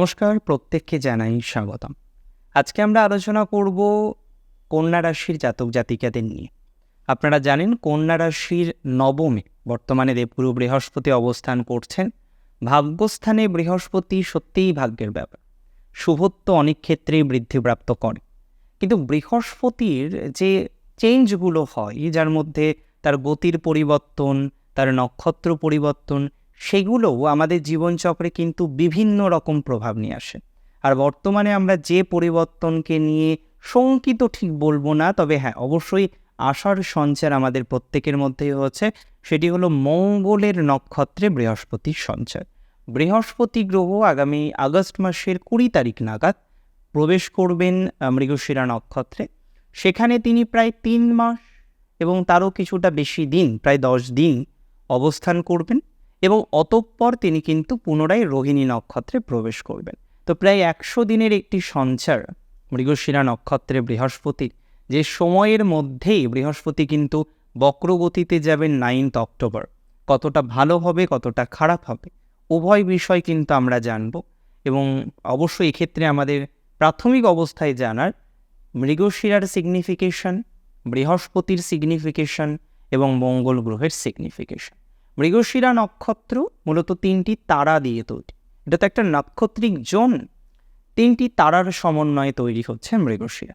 নমস্কার, প্রত্যেককে জানাই স্বাগতম। আজকে আমরা আলোচনা করব কন্যা রাশির জাতক জাতিকাদের নিয়ে। আপনারা জানেন, কন্যা রাশির নবমে বর্তমানে দেবগুরু বৃহস্পতি অবস্থান করছেন। ভাগ্যস্থানে বৃহস্পতি সত্যিই ভাগ্যের ব্যাপার। শুভত্ব অনেক ক্ষেত্রেই বৃদ্ধিপ্রাপ্ত করে। কিন্তু বৃহস্পতির যে চেঞ্জগুলো হয়, যার মধ্যে তার গতির পরিবর্তন, তার নক্ষত্র পরিবর্তন সেগুলোও আমাদের জীবনচক্রে কিন্তু বিভিন্ন রকম প্রভাব নিয়ে আসে। আর বর্তমানে আমরা যে পরিবর্তনকে নিয়ে শঙ্কিত ঠিক বলব না, তবে হ্যাঁ অবশ্যই আশার সঞ্চার আমাদের প্রত্যেকের মধ্যেই হচ্ছে। সেটি হলো মঙ্গলের নক্ষত্রে বৃহস্পতির সঞ্চার। বৃহস্পতি গ্রহ আগামী আগস্ট মাসের কুড়ি তারিখ নাগাদ প্রবেশ করবেন মৃগশিরা নক্ষত্রে। সেখানে তিনি প্রায় তিন মাস এবং তারও কিছুটা বেশি দিন, প্রায় দশ দিন অবস্থান করবেন। এবং অতঃপর তিনি কিন্তু পুনরায় রোহিণী নক্ষত্রে প্রবেশ করবেন। তো প্রায় একশো দিনের একটি সঞ্চার মৃগশিরা নক্ষত্রে বৃহস্পতির যে সময়ের মধ্যেই বৃহস্পতি কিন্তু বক্রগতিতে যাবেন নাইনথ অক্টোবর কতটা ভালো হবে, কতটা খারাপ হবে, উভয় বিষয় কিন্তু আমরা জানব এবং অবশ্যই এক্ষেত্রে আমাদের প্রাথমিক অবস্থায় জানার মৃগশিরার সিগনিফিকেশন বৃহস্পতির সিগনিফিকেশন এবং মঙ্গল গ্রহের সিগনিফিকেশন মৃগশিরা নক্ষত্র মূলত তিনটি তারা দিয়ে তৈরি। এটা তো একটা নাক্ষত্রিক জোন। তিনটি তারার সমন্বয়ে তৈরি হচ্ছে মৃগশিরা।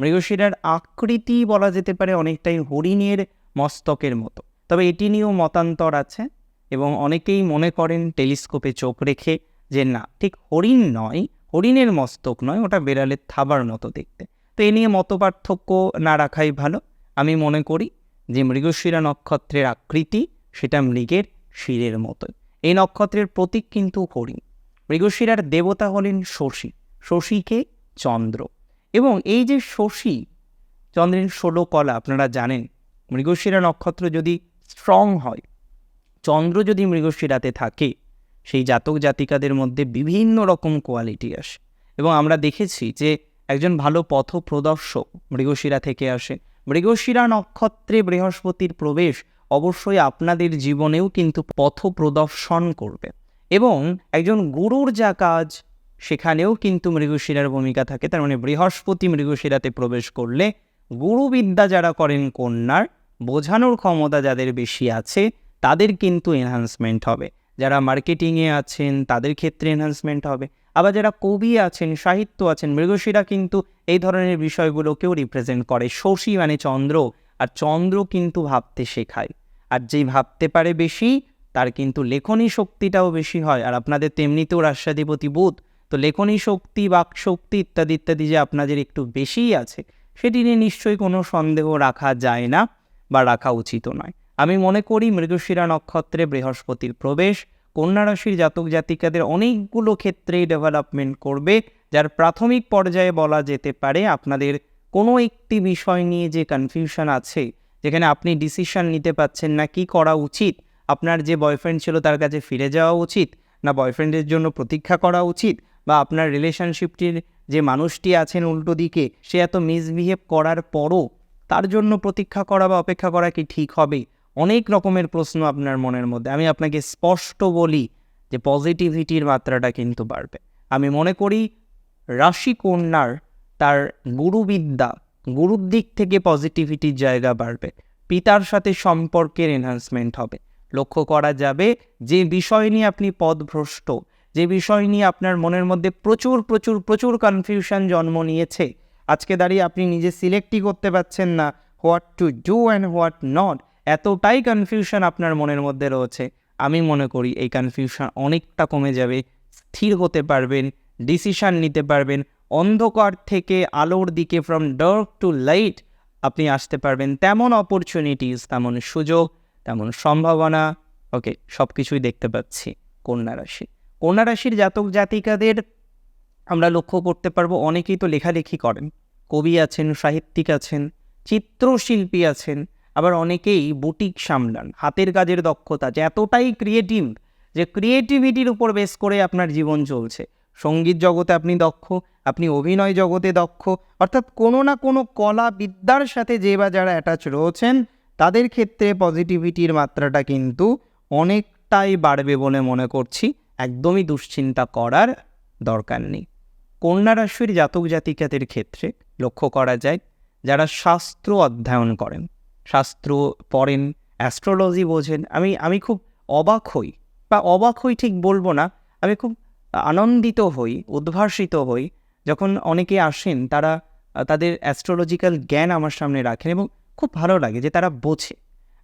মৃগশিরার আকৃতি বলা যেতে পারে অনেকটাই হরিণের মস্তকের মতো। তবে এটি নিয়েও মতান্তর আছে এবং অনেকেই মনে করেন টেলিস্কোপে চোখ রেখে যে না, ঠিক হরিণ নয়, হরিণের মস্তক নয়, ওটা বেড়ালের থাবার মতো দেখতে। তো এ নিয়ে মতপার্থক্য না রাখাই ভালো। আমি মনে করি যে মৃগশিরা নক্ষত্রের আকৃতি সেটা মৃগের শিরের মতো এই নক্ষত্রের প্রতীক কিন্তু হরিণ। মৃগশিরার দেবতা হলেন শশী। শশীকে চন্দ্র। এবং এই যে শশী, চন্দ্রের ষোলো কলা, আপনারা জানেন, মৃগশিরা নক্ষত্র যদি স্ট্রং হয়, চন্দ্র যদি মৃগশিরাতে থাকে, সেই জাতক জাতিকাদের মধ্যে বিভিন্ন রকম কোয়ালিটি আসে। এবং আমরা দেখেছি যে একজন ভালো পথ প্রদর্শক মৃগশিরা থেকে আসে। মৃগশিরা নক্ষত্রে বৃহস্পতির প্রবেশ অবশ্যই আপনাদের জীবনেও কিন্তু পথ প্রদর্শন করবে। এবং একজন গুরুর যা কাজ, সেখানেও কিন্তু মৃগশিরার ভূমিকা থাকে। তার মানে বৃহস্পতি মৃগশিরাতে প্রবেশ করলে গুরুবিদ্যা যারা করেন কন্যার, বোঝানোর ক্ষমতা যাদের বেশি আছে, তাদের কিন্তু এনহান্সমেন্ট হবে। যারা মার্কেটিংয়ে আছেন, তাদের ক্ষেত্রে এনহান্সমেন্ট হবে। আবার যারা কবি আছেন, সাহিত্য আছেন, মৃগশিরা কিন্তু এই ধরনের বিষয়গুলোকেও রিপ্রেজেন্ট করে। শশী মানে চন্দ্র আর চন্দ্র কিন্তু ভাবতে শেখায়। আর যেই ভাবতে পারে বেশি, তার কিন্তু লেখনী শক্তিটাও বেশি হয়। আর আপনাদের তেমনিতেও রাষ্ট্রাধিপতি বোধ, তো লেখনী শক্তি, বাক শক্তি ইত্যাদি ইত্যাদি যে আপনাদের একটু বেশিই আছে, সেটি নিয়ে নিশ্চয়ই কোনো সন্দেহ রাখা যায় না বা রাখা উচিত নয়। আমি মনে করি মৃগশিরা নক্ষত্রে বৃহস্পতির প্রবেশ, কন্যা রাশির জাতক জাতিকাদের অনেকগুলো ক্ষেত্রেই ডেভেলপমেন্ট করবে, যার প্রাথমিক পর্যায়ে বলা যেতে পারে আপনাদের কোনো একটি বিষয় নিয়ে যে কনফিউশন আছে, যেখানে আপনি ডিসিশন নিতে পাচ্ছেন না কি করা উচিত, আপনার যে বয়ফ্রেন্ড ছিল তার কাছে ফিরে যাওয়া উচিত, না বয়ফ্রেন্ডের জন্য প্রতীক্ষা করা উচিত, বা আপনার রিলেশনশিপটির যে মানুষটি আছেন উল্টো দিকে, সে এত মিসবিহেভ করার পরও তার জন্য প্রতীক্ষা করা বা অপেক্ষা করা কি ঠিক হবে? অনেক রকমের প্রশ্ন আপনার মনের মধ্যে। আমি আপনাকে স্পষ্ট বলি যে পজিটিভিটির মাত্রাটা কিন্তু বাড়বে। আমি মনে করি রাশি কন্যার তার গুরুবিদ্যা, গুরুর দিক থেকে পজিটিভিটির জায়গা বাড়বে। পিতার সাথে সম্পর্কের এনহান্সমেন্ট হবে। লক্ষ্য করা যাবে, যে বিষয় নিয়ে আপনি পদভ্রষ্ট, যে বিষয় নিয়ে আপনার মনের মধ্যে প্রচুর প্রচুর প্রচুর কনফিউশন জন্ম নিয়েছে, আজকে দাঁড়িয়ে আপনি নিজে সিলেক্টই করতে পারছেন না what to do and what not এতটাই কনফিউশন আপনার মনের মধ্যে রয়েছে। আমি মনে করি এই কনফিউশন অনেকটা কমে যাবে, স্থির হতে পারবেন ডিসিশন নিতে পারবেন অন্ধকার থেকে আলোর দিকে ফ্রম ডার্ক টু লাইট আপনি আসতে পারবেন। তেমন অপরচুনিটিস তেমন সুযোগ, তেমন সম্ভাবনা। ওকে সব কিছুই দেখতে পাচ্ছি কন্যা রাশি। কন্যা রাশির জাতক জাতিকাদের আমরা লক্ষ্য করতে পারব, অনেকেই তো লেখালেখি করেন। কবি আছেন, সাহিত্যিক আছেন, চিত্রশিল্পী আছেন, আবার অনেকেই বুটিক সামলান, হাতের কাজের দক্ষতা, যে এতটাই ক্রিয়েটিভ যে ক্রিয়েটিভিটির উপর বেস করে আপনার জীবন চলছে। সংগীত জগতে আপনি দক্ষ, আপনি অভিনয় জগতে দক্ষ, অর্থাৎ কোনো না কোনো কলা বিদ্যার সাথে যে বা যারা অ্যাটাচ রয়েছেন, তাদের ক্ষেত্রে পজিটিভিটির মাত্রাটা কিন্তু অনেকটাই বাড়বে বলে মনে করছি। একদমই দুশ্চিন্তা করার দরকার নেই। কন্যা রাশির জাতক জাতিকাদের ক্ষেত্রে লক্ষ্য করা যায়, যারা শাস্ত্র অধ্যয়ন করেন, শাস্ত্র পড়েন অ্যাস্ট্রোলজি বোঝেন, আমি আমি খুব অবাক হই। বা অবাক হই ঠিক বলব না, আমি খুব আনন্দিত হই, উদ্ভাসিত হই। যখন অনেকে আসেন, তারা, তাদের অ্যাস্ট্রোলজিক্যাল জ্ঞান আমার সামনে রাখেন এবং খুব ভালো লাগে যে তারা বোঝে।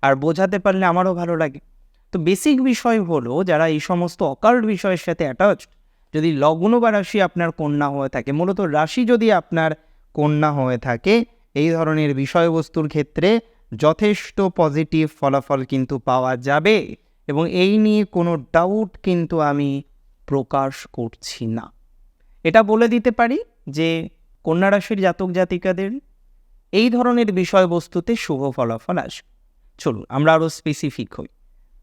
আর বোঝাতে পারলে আমারও ভালো লাগে। তো বেসিক বিষয় হলো, যারা এই সমস্ত অকাল্ট বিষয়ের সাথে অ্যাটাচড যদি লগ্ন বা রাশি আপনার কন্যা হয়ে থাকে, মূলত রাশি যদি আপনার কন্যা হয়ে থাকে, এই ধরনের বিষয়বস্তুর ক্ষেত্রে যথেষ্ট পজিটিভ ফলাফল কিন্তু পাওয়া যাবে। এবং এই নিয়ে কোনো ডাউট কিন্তু আমি প্রকাশ করছি না। এটা বলে দিতে পারি যে কন্যা রাশির জাতক জাতিকাদের এই ধরনের বিষয়বস্তুতে শুভ ফলাফল আসবে। চলুন, আমরা আরও স্পেসিফিক হই।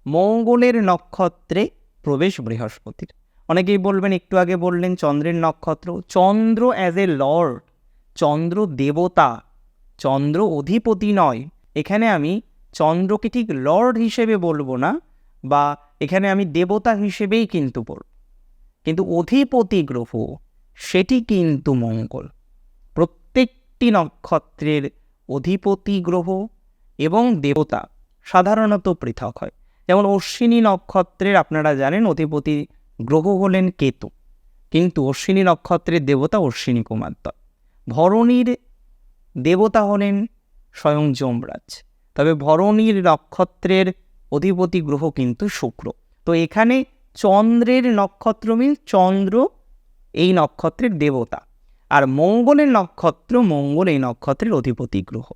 মঙ্গলের নক্ষত্রে প্রবেশ বৃহস্পতির। অনেকেই বলবেন, একটু আগে বললেন চন্দ্রের নক্ষত্র। চন্দ্র অ্যাজ এ লর্ড চন্দ্র দেবতা, চন্দ্র অধিপতি নয়। এখানে আমি চন্দ্রকে ঠিক লর্ড হিসেবে বলব না, বা এখানে আমি দেবতা হিসেবেই কিন্তু বলব। কিন্তু অধিপতি গ্রহ সেটি কিন্তু মঙ্গল। প্রত্যেকটি নক্ষত্রের অধিপতি গ্রহ এবং দেবতা সাধারণত পৃথক হয়। যেমন অশ্বিনী নক্ষত্রের আপনারা জানেন অধিপতি গ্রহ হলেন কেতু। কিন্তু অশ্বিনী নক্ষত্রের দেবতা অশ্বিনী কুমার দত্ত ভরণীর দেবতা হলেন স্বয়ং যমরাজ। তবে ভরণীর নক্ষত্রের অধিপতি গ্রহ কিন্তু শুক্র। তো এখানে চন্দ্রের নক্ষত্র মিল চন্দ্র, এই নক্ষত্রের দেবতা। আর মঙ্গলের নক্ষত্র, মঙ্গল এই নক্ষত্রের অধিপতি গ্রহ।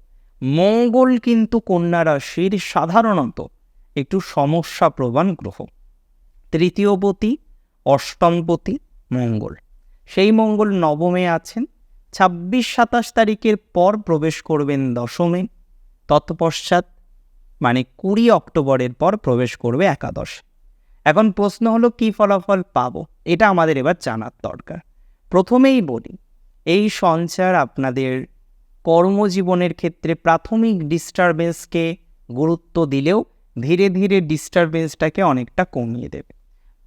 মঙ্গল কিন্তু কন্যা রাশির সাধারণত একটু সমস্যা প্রবণ গ্রহ তৃতীয়পতি অষ্টমপতি মঙ্গল। সেই মঙ্গল নবমে আছেন, ছাব্বিশ সাতাশ তারিখের পর প্রবেশ করবেন দশমে। তৎপশ্চাৎ মানে কুড়ি অক্টোবরের পর প্রবেশ করবে একাদশ। এখন প্রশ্ন হলো, কি ফলাফল পাব? এটা আমাদের এবার জানার দরকার। প্রথমেই বলি, এই সঞ্চার আপনাদের কর্মজীবনের ক্ষেত্রে প্রাথমিক ডিস্টারবেন্সকে গুরুত্ব দিলেও ধীরে ধীরে ডিস্টারবেন্সটাকে অনেকটা কমিয়ে দেবে।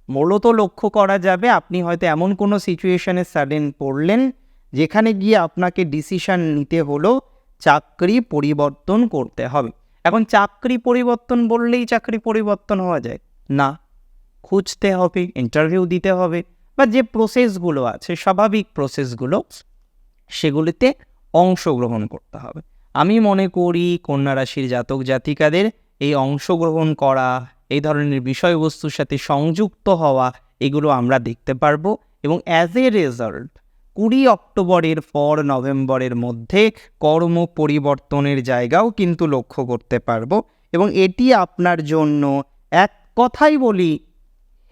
মূলত লক্ষ্য করা যাবে, আপনি হয়তো এমন কোনো সিচুয়েশনে সাডেন পড়লেন, যেখানে গিয়ে আপনাকে ডিসিশন নিতে হলো, চাকরি পরিবর্তন করতে হবে। এখন চাকরি পরিবর্তন বললেই চাকরি পরিবর্তন হওয়া যায়। না খুঁজতে হবে ইন্টারভিউ দিতে হবে বা যে প্রসেসগুলো আছে, স্বাভাবিক প্রসেসগুলো সেগুলিতে অংশগ্রহণ করতে হবে। আমি মনে করি কন্যা রাশির জাতক জাতিকাদের এই অংশগ্রহণ করা, এই ধরনের বিষয়বস্তুর সাথে সংযুক্ত হওয়া, এগুলো আমরা দেখতে পারব এবং অ্যাজ এ রেজাল্ট কুড়ি অক্টোবরের পর নভেম্বরের মধ্যে কর্ম পরিবর্তনের জায়গাও কিন্তু লক্ষ্য করতে পারব এবং এটি আপনার জন্য এক কথাই বলি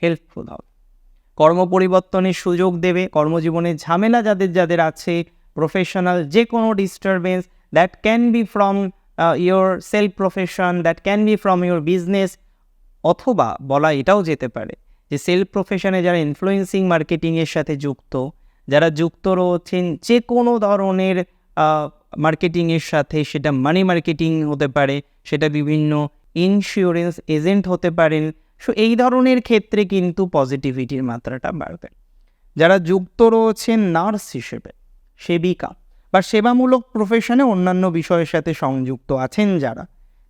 হেল্পফুল হবে। কর্ম পরিবর্তনের সুযোগ দেবে, কর্মজীবনে ঝামেলা যাদের যাদের আছে প্রফেশনাল যে কোনো disturbance that can be from your self profession that can be from your business অথবা বলা এটাও যেতে পারে যে সেলফ প্রফেশনে যারা ইনফ্লুয়েন্সিং মার্কেটিংয়ের সাথে যুক্ত, যারা যুক্ত রয়েছেন যে কোনো ধরনের মার্কেটিংয়ের সাথে, সেটা মানি মার্কেটিং হতে পারে, সেটা বিভিন্ন ইন্স্যুরেন্স এজেন্ট হতে পারেন সো এই ধরনের ক্ষেত্রে কিন্তু পজিটিভিটির মাত্রাটা বাড়বে। যারা যুক্ত রয়েছেন নার্স হিসেবে, সেবিকা বা সেবামূলক প্রফেশনে অন্যান্য বিষয়ের সাথে সংযুক্ত আছেন যারা,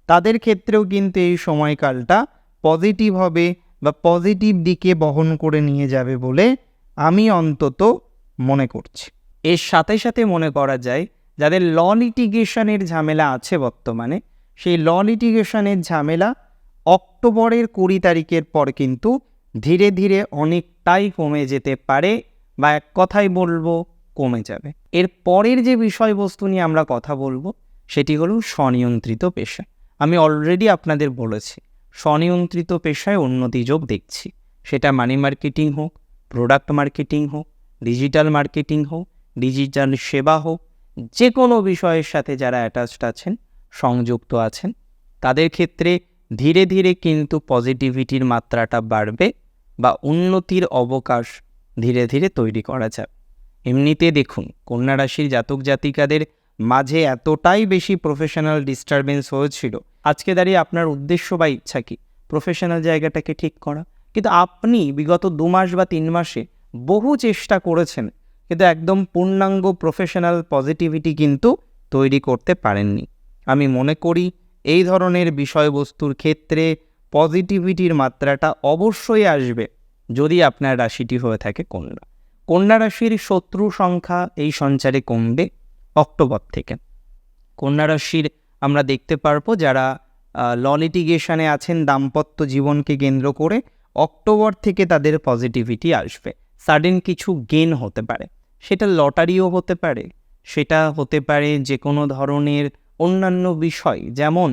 তাদের ক্ষেত্রেও কিন্তু এই সময়কালটা পজিটিভ হবে বা পজিটিভ দিকে বহন করে নিয়ে যাবে বলে আমি অন্তত মনে করছি। এর সাথে সাথে মনে করা যায়, যাদের ল লিটিগেশনের ঝামেলা আছে বর্তমানে, সেই ল লিটিগেশনের ঝামেলা অক্টোবরের কুড়ি তারিখের পর কিন্তু ধীরে ধীরে অনেকটাই কমে যেতে পারে বা এক কথাই বলব কমে যাবে। এর পরের যে বিষয়বস্তু নিয়ে আমরা কথা বলব সেটি হলো স্বনিয়ন্ত্রিত পেশা। আমি অলরেডি আপনাদের বলেছি, স্বনিয়ন্ত্রিত পেশায় উন্নতি যোগ দেখছি। সেটা মানি মার্কেটিং হোক প্রোডাক্ট মার্কেটিং হোক ডিজিটাল মার্কেটিং হোক ডিজিটাল সেবা হোক যে কোনো বিষয়ের সাথে যারা অ্যাটাচড আছেন, সংযুক্ত আছেন, তাদের ক্ষেত্রে ধীরে ধীরে কিন্তু পজিটিভিটির মাত্রাটা বাড়বে বা উন্নতির অবকাশ ধীরে ধীরে তৈরি করা যাবে এমনিতে দেখুন, কন্যা রাশির জাতক জাতিকাদের মাঝে এতটাই বেশি প্রফেশনাল ডিস্টারবেন্স হয়েছিল। আজকে দাঁড়িয়ে আপনার উদ্দেশ্য বা ইচ্ছা কি? প্রফেশনাল জায়গাটাকে ঠিক করা। কিন্তু আপনি বিগত দু মাস বা তিন মাসে বহু চেষ্টা করেছেন, কিন্তু একদম পূর্ণাঙ্গ প্রফেশনাল পজিটিভিটি কিন্তু তৈরি করতে পারেননি। আমি মনে করি এই ধরনের বিষয়বস্তুর ক্ষেত্রে পজিটিভিটির মাত্রাটা অবশ্যই আসবে যদি আপনার রাশিটি হয়ে থাকে কন্যা। কন্যা রাশির শত্রু সংখ্যা এই সঞ্চারে কমবে অক্টোবর থেকে। কন্যা রাশির আমরা দেখতে পারব যারা ল লিটিগেশনে আছেন দাম্পত্য জীবনকে কেন্দ্র করে অক্টোবর থেকে তাদের পজিটিভিটি আসবে। সাডেন কিছু গেন হতে পারে। সেটা লটারিও হতে পারে। সেটা হতে পারে যে কোনো ধরনের অন্যান্য বিষয়, যেমন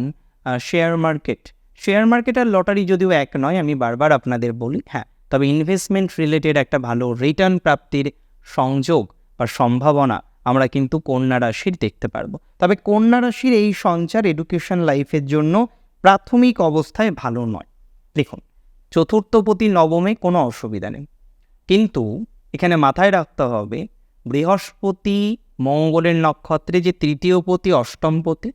শেয়ার মার্কেট শেয়ার মার্কেট আর লটারি যদিও এক নয়, আমি বারবার আপনাদের বলি হ্যাঁ তবে ইনভেস্টমেন্ট রিলেটেড একটা ভালো রিটার্ন প্রাপ্তির সংযোগ বা সম্ভাবনা আমরা কিন্তু কন্যা রাশির দেখতে পারব। তবে কন্যা রাশির এই সঞ্চার এডুকেশন লাইফের জন্য প্রাথমিক অবস্থায় ভালো নয়। দেখুন, চতুর্থপতি নবমে কোনো অসুবিধা নেই। কিন্তু এখানে মাথায় রাখতে হবে, বৃহস্পতি মঙ্গলের নক্ষত্রে যে তৃতীয় পতি, অষ্টম পতি,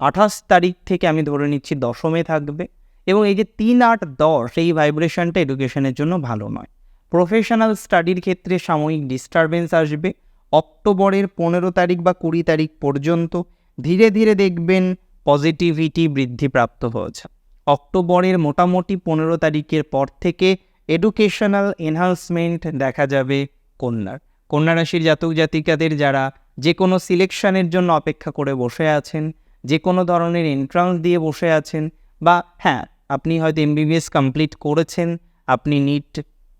আঠাশ তারিখ থেকে আমি ধরে নিচ্ছি দশমে থাকবে এবং এই যে তিন আট দশ, এই ভাইব্রেশনটা এডুকেশনের জন্য ভালো নয়। প্রফেশনাল স্টাডির ক্ষেত্রে সাময়িক ডিস্টারবেন্স আসবে। অক্টোবরের পনেরো তারিখ বা কুড়ি তারিখ পর্যন্ত ধীরে ধীরে দেখবেন পজিটিভিটি বৃদ্ধিপ্রাপ্ত হয়েছে। অক্টোবরের মোটামুটি পনেরো তারিখের পর থেকে এডুকেশনাল এনহান্সমেন্ট দেখা যাবে কন্যার। কন্যা রাশির জাতক জাতিকাদের যারা যে কোনো সিলেকশনের জন্য অপেক্ষা করে বসে আছেন, যে কোনো ধরনের এন্ট্রান্স দিয়ে বসে আছেন বা হ্যাঁ আপনি হয়তো এমবিবিএস কমপ্লিট করেছেন, আপনি নিট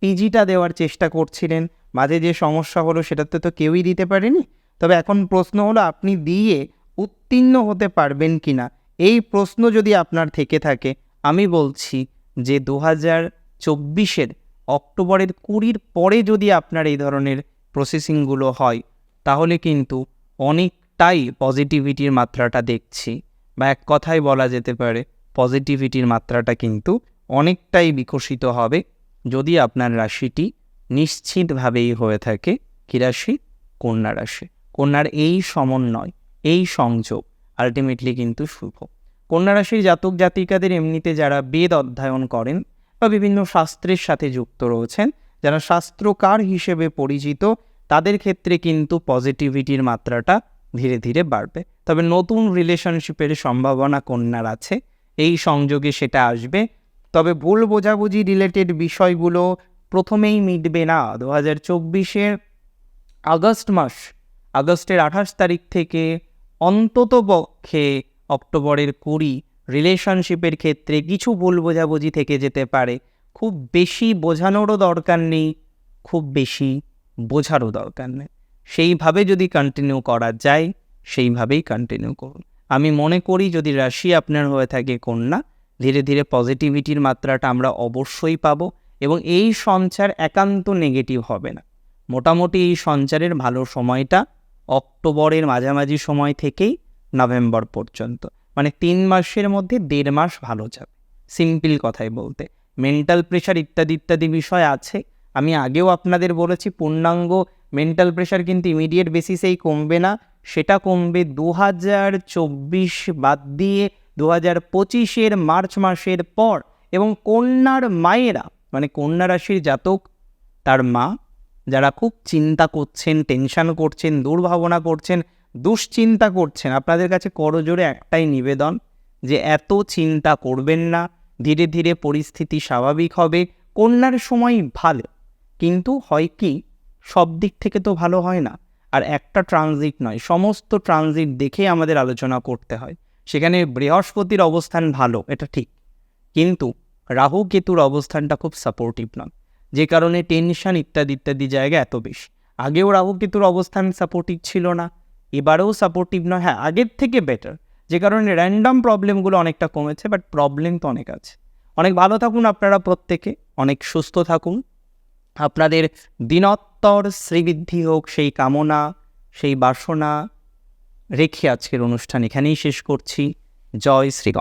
পিজিটা দেওয়ার চেষ্টা করছিলেন, মাঝে যে সমস্যা হলো সেটাতে তো কেউই দিতে পারেনি। তবে এখন প্রশ্ন হলো আপনি দিয়ে উত্তীর্ণ হতে পারবেন কি না এই প্রশ্ন যদি আপনার থেকে থাকে, আমি বলছি যে দু হাজার চব্বিশের অক্টোবরের কুড়ির পরে যদি আপনার এই ধরনের প্রসেসিংগুলো হয় তাহলে কিন্তু অনেকটাই পজিটিভিটির মাত্রাটা দেখছি। বা এক কথায় বলা যেতে পারে পজিটিভিটির মাত্রাটা কিন্তু অনেকটাই বিকশিত হবে যদি আপনার রাশিটি নিশ্চিতভাবেই হয়ে থাকে কী রাশি কন্যা রাশি। কন্যার এই সমন্বয়, এই সংযোগ আলটিমেটলি কিন্তু শুভ। কন্যা রাশির জাতক জাতিকাদের এমনিতে যারা বেদ অধ্যয়ন করেন বা বিভিন্ন শাস্ত্রের সাথে যুক্ত রয়েছেন, যারা শাস্ত্রকার হিসেবে পরিচিত তাদের ক্ষেত্রে কিন্তু পজিটিভিটির মাত্রাটা ধীরে ধীরে বাড়বে। তবে নতুন রিলেশনশিপের সম্ভাবনা কন্যার আছে, এই সংযোগে সেটা আসবে। তবে ভুল বোঝাবুঝি রিলেটেড বিষয়গুলো প্রথমেই মিটবে না। দু হাজার চব্বিশের আগস্ট মাস, আগস্টের আঠাশ তারিখ থেকে অন্তত পক্ষে অক্টোবরের কুড়ি রিলেশনশিপের ক্ষেত্রে কিছু ভুল বোঝাবুঝি থেকে যেতে পারে। খুব বেশি বোঝানোরও দরকার নেই, খুব বেশি। বোঝারও দরকার নেই। সেইভাবে যদি কন্টিনিউ করা যায়, সেইভাবেই কন্টিনিউ করুন। আমি মনে করি যদি রাশি আপনার হয়ে থাকে কন্যা, ধীরে ধীরে পজিটিভিটির মাত্রাটা আমরা অবশ্যই পাবো এবং এই সঞ্চার একান্ত নেগেটিভ হবে না। মোটামুটি এই সঞ্চারের ভালো সময়টা অক্টোবরের মাঝামাঝি সময় থেকেই নভেম্বর পর্যন্ত। মানে তিন মাসের মধ্যে দেড় মাস ভালো যাবে। সিম্পল কথাই বলতে। মেন্টাল প্রেশার ইত্যাদি ইত্যাদি বিষয় আছে। আমি আগেও আপনাদের বলেছি, পূর্ণাঙ্গ মেন্টাল প্রেশার কিন্তু ইমিডিয়েট বেসিসেই কমবে না। সেটা কমবে দু হাজার চব্বিশ বাদ দিয়ে দু হাজার পঁচিশের মার্চ মাসের পর। এবং কন্যার মায়েরা মানে কন্যা রাশির জাতক, তার মা, যারা খুব চিন্তা করছেন টেনশন করছেন, দুর্ভাবনা করছেন, দুশ্চিন্তা করছেন, আপনাদের কাছে করজোরে একটাই নিবেদন যে এত চিন্তা করবেন না, ধীরে ধীরে পরিস্থিতি স্বাভাবিক হবে, কন্যার সময় ভালো। কিন্তু হয় কি, সব দিক থেকে তো ভালো হয় না। আর একটা ট্রানজিট নয়, সমস্ত ট্রানজিট দেখে আমাদের আলোচনা করতে হয়। সেখানে বৃহস্পতির অবস্থান ভালো, এটা ঠিক। কিন্তু রাহু কেতুর অবস্থানটা খুব সাপোর্টিভ নয়, যে কারণে টেনশন ইত্যাদি ইত্যাদি জায়গা এত বেশি। আগেও রাহু কেতুর অবস্থান সাপোর্টিভ ছিল না, এবারেও সাপোর্টিভ নয় হ্যাঁ আগের থেকে বেটার যে কারণে র্যান্ডম প্রবলেমগুলো অনেকটা কমেছে বাট প্রবলেম তো অনেক আছে। অনেক ভালো থাকুন আপনারা প্রত্যেকে, অনেক সুস্থ থাকুন। আপনাদের দিনত্তর শ্রীবৃদ্ধি হোক, সেই কামনা, সেই বাসনা রেখে আজকের অনুষ্ঠান এখানেই শেষ করছি। জয় শ্রী